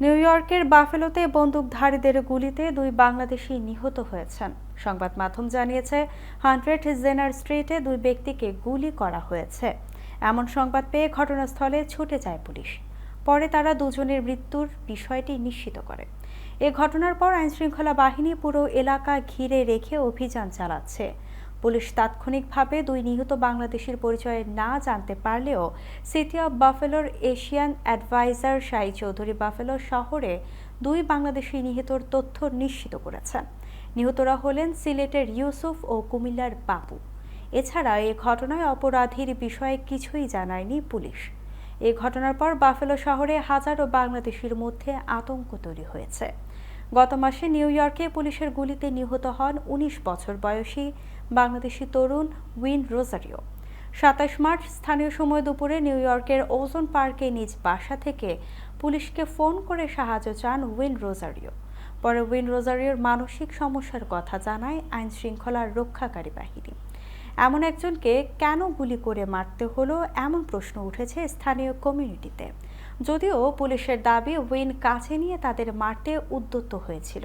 New ইয়র্কের বাফেলোতে বন্দুকধারীদের গুলিতে দুই বাংলাদেশি নিহত হয়েছেন। সংবাদ মাধ্যম জানিয়েছে, হান্ড্রেড জেনার স্ট্রিটে দুই ব্যক্তিকে গুলি করা হয়েছে। এমন সংবাদ পেয়ে ঘটনাস্থলে ছুটে যায় পুলিশ। পরে তারা দুজনের মৃত্যুর বিষয়টি নিশ্চিত করে। এ ঘটনার পর আইনশৃঙ্খলা বাহিনী পুরো এলাকা ঘিরে রেখে অভিযান চালাচ্ছে। পুলিশ তাৎক্ষণিকভাবে দুই নিহত বাংলাদেশির পরিচয় না জানতে পারলেও city of বাফেলোর Asian adviser Shai Chowdhury Buffalo শহরে দুই বাংলাদেশি নিহতর তথ্য নিশ্চিত করেছেন। নিহতরা হলেন সিলেটের ইউসুফ ও কুমিল্লার বাপু। এছাড়া এ ঘটনায় অপরাধীর বিষয়ে কিছুই জানায়নি পুলিশ। এ ঘটনার পর বাফেলো শহরে হাজারো বাংলাদেশির মধ্যে আতঙ্ক তৈরি হয়েছে। গত মাসে নিউ ইয়র্কে পুলিশের গুলিতে নিহত হন উনিশ বছর বয়সী বাংলাদেশি তরুণ উইন রোজারিও। সাতাশ মার্চ স্থানীয় সময় দুপুরে নিউ ইয়র্কের ওজন পার্কে নিজ বাসা থেকে পুলিশকে ফোন করে সাহায্য চান উইন রোজারিও। পরে উইন রোজারিওর মানসিক সমস্যার কথা জানায় আইন শৃঙ্খলার রক্ষাকারী বাহিনী। এমন একজনকে কেন গুলি করে মারতে হলো এমন প্রশ্ন উঠেছে স্থানীয় কমিউনিটিতে। যদিও পুলিশের দাবি উইন কাছে নিয়ে তাদের মারতে উদ্যত হয়েছিল।